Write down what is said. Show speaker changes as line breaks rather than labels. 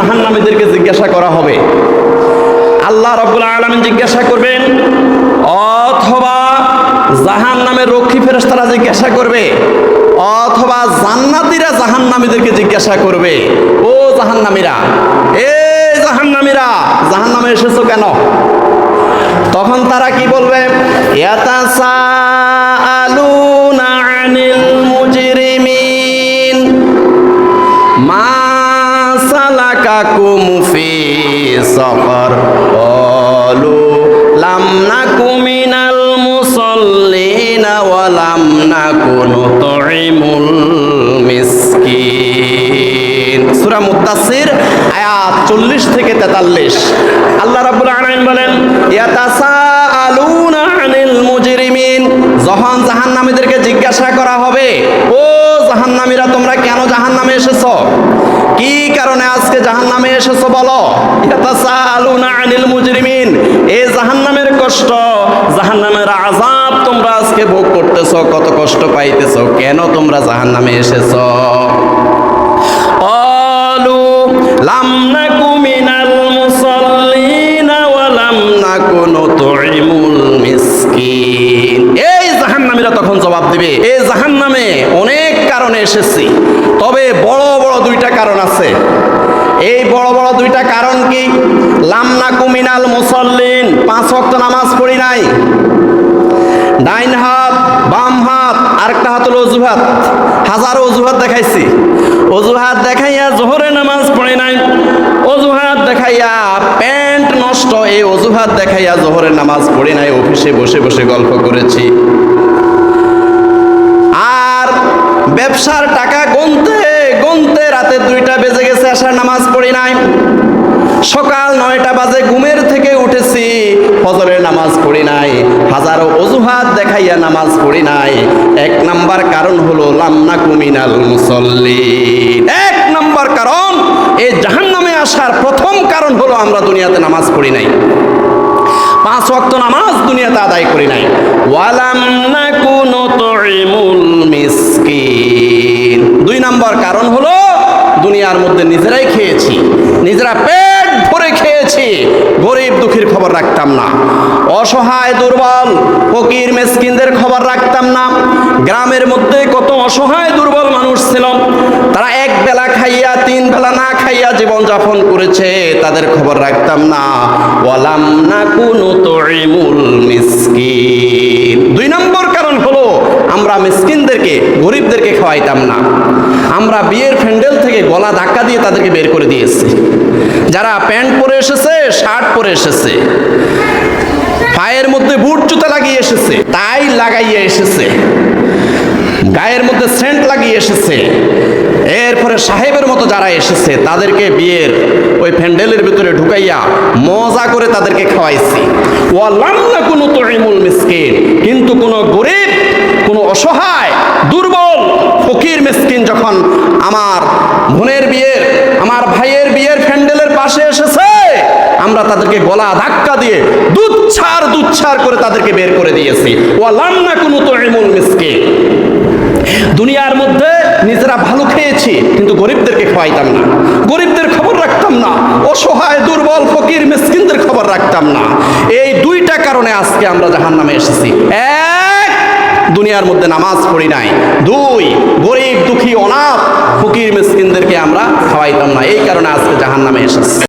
জাহান্নামীদেরকে জিজ্ঞাসা করা হবে। আল্লাহ রব্বুল আলমিন জিজ্ঞাসা করবেন, অথবা জাহান নামের রক্ষী ফেরেস্তারা জিজ্ঞাসা করবে, অথবা জান্নাতিরা জাহান্নামীদেরকে জিজ্ঞাসা করবে, ও জাহান্নামীরা, এ জাহান্নামীরা, জাহান্নামে এসেছ কেন? তখন তারা কি বলবে ইয়াতাসাআলুনা সালাকাকুম ফি সফর ক্বালু লাম নাকু মিনাল মুসাল্লিন ওয়া লাম নাকু নুতঈমুল মিসকিন সূরা মুদ্দাসসির আয়াত 40 থেকে 43 আল্লাহ রাব্বুল আলামিন বলেন, ইয়াতাসাআলুনা আনিল মুজরিমিন। যখন জাহান্নামীদেরকে জিজ্ঞাসা করা হবে, ও জাহান্নামীরা, তোমরা কেন জাহান্নামে এসেছ? কি কারণে আজকে জাহান নামে এসেছ বলো? আনিল মুজরিমিন। এই জাহান কষ্ট জাহান নামের আজাব তোমরা আজকে ভোগ করতেছ কত কষ্ট পাইতেছ কেন তোমরা জাহান নামে এসেছ? অলু লাম নাকু মিনাল মুসল্লিনা ওয়া লাম নাকু নুতইমুল মিসকিন। এই জাহান্নামীরা তখন জবাব দিবে এই জাহান্নামে অনেক কারণে এসেছি। তবে বড় বড় দুইটা কারণ আছে। এই বড় বড় দুইটা কারণ কি? লামনা কুমিনাল মুসল্লিন, পাঁচ ওয়াক্ত নামাজ পড়ি নাই। ডাইন হাত, বাম হাত, আরেকটা হাত হলো অজুহাত। হাজারো অজুহাত দেখাইছি। অজুহাত দেখাইয়া জোহরে নামাজ পড়ে নাই। অজুহাত দেখাইয়া প্যান্ট নষ্ট, এই অজুহাত দেখাইয়া জোহরের নামাজ পড়ে নাই। অফিসে বসে বসে গল্প করেছি। আর ব্যবসার আসার নামাজ পড়ি নাই। সকাল নয়টা বাজে ঘুমের থেকে উঠেছি, ফজরের নামাজ পড়ি নাই। হাজারো অজুহাত দেখাইয়া নামাজ পড়ি নাই। এক নাম্বার কারণ হলো লামনা কুমিনাল মুসল্লি এক নাম্বার কারণ এই জাহান্নামে আসার প্রথম কারণ হলো, আমরা দুনিয়াতে নামাজ পড়ি নাই। পাঁচ ওয়াক্ত নামাজ দুনিয়াতে আদায় করি নাই। ওয়ালাম নাকুনু তুইমুল মিসকিন। দুই নম্বর কারণ হলো দুনিয়ার মধ্যে নিজেরাই খেয়েছি, নিজেরা পেট ভরে খেয়েছি, গরিব দুঃখীর খবর রাখতাম না, অসহায় দুর্বল, ফকির মেসকিনদের খবর রাখতাম না, গ্রামের মধ্যে কত অসহায় দুর্বল মানুষ ছিল, তারা এক বেলা খাইয়া, তিন বেলা না খাইয়া জীবন যাপন করেছে, তাদের খবর রাখতাম না, ওয়ালাম না কোনো তরিমুল মিসকিন। দুই নম্বর কারণ হলো, আমরা মিসকিনদেরকে, গরিবদেরকে খাওয়াইতাম না। আমরা বিয়ের ফ্যান্ডেল থেকে গলা ধাক্কা দিয়ে তাদেরকে বের করে দিয়েছি। যারা প্যান্ট পরে এসেছে, শার্ট পরে এসেছে, পায়ের মধ্যে বুট জুতা লাগিয়ে এসেছে তাই লাগাইয়ে এসেছে, গায়ের মধ্যে সেন্ট লাগিয়ে এসেছে, এরপরে সাহেবের মতো যারা এসেছে, তাদেরকে বিয়ের ওই প্যান্ডেলের ভিতরে ঢুকাইয়া মজা করে তাদেরকে খাওয়াইছি। ওয়ালাম না কোনো তরিমুল মিসকিন, কিন্তু কোনো গরিব, কোনো অসহায়, দুর্বল ফকির মিসকিন যখন আমার বোনের বিয়ের, আমার ভাইয়ের বিয়ের প্যান্ডেলের পাশে এসেছে, আমরা তাদেরকে গলা ধাক্কা দিয়ে দুচ্ছার দুচ্ছার করে তাদেরকে বের করে দিয়েছি। ওয়ালাম না কোনো তরিমুল মিসকিন। দুনিয়ার মধ্যে নিজেরা ভালো খেয়েছি, কিন্তু গরিবদেরকে খাওয়াইতাম না। গরিবদের খবর রাখতাম না, অসহায়, দুর্বল, ফকির, মিসকিনদের খবর রাখতাম না। এই দুইটা কারণে আজকে আমরা জাহান নামে এসেছি। এক দুনিয়ার মধ্যে নামাজ পড়ি নাই। দুই, গরিব, দুঃখী, অনাথ, ফকির, মিসকিনদেরকে আমরা খাওয়াইতাম না। এই কারণে আজকে জাহান নামে এসেছি।